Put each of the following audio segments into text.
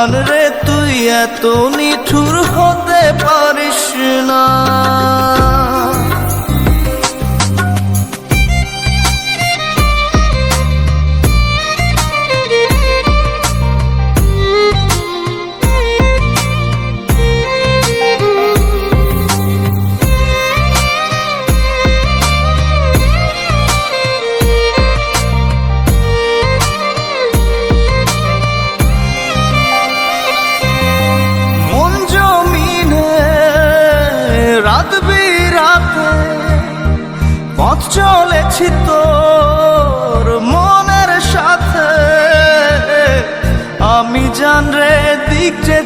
জান রে তুই এত নিঠুর হতে পারিস না। পথ চলেছি তোর মনের সাথে। আমি জান রে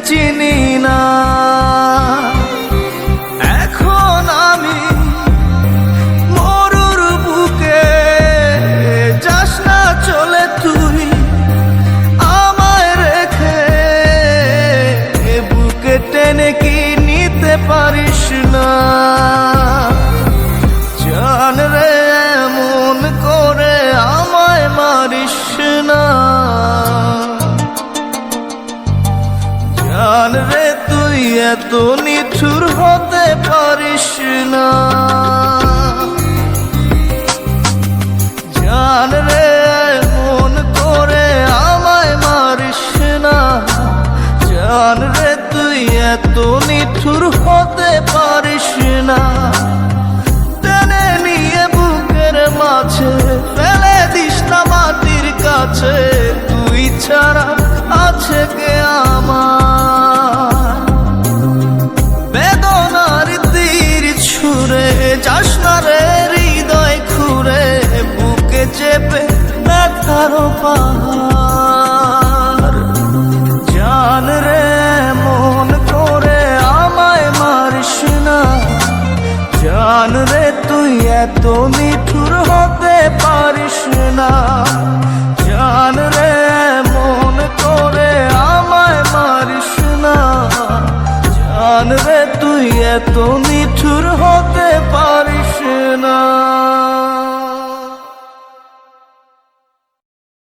চিনি না। এত নিঠুর হতে পারিস না। জান রে, মন করে আমায় মারিস না। জান রে, তুই এত নিঠুর হতে পারিস না। টেনে নিয়ে বুকের মাঝে ফেলে দিস না মাটির কাছে। তুই ছাড়া আছে কে আমার? তো মিঠুর হতে পারিস না। জান রে, মন করে আমায় মারিস না। জান রে, তুই এত মিঠুর হতে পারিস না।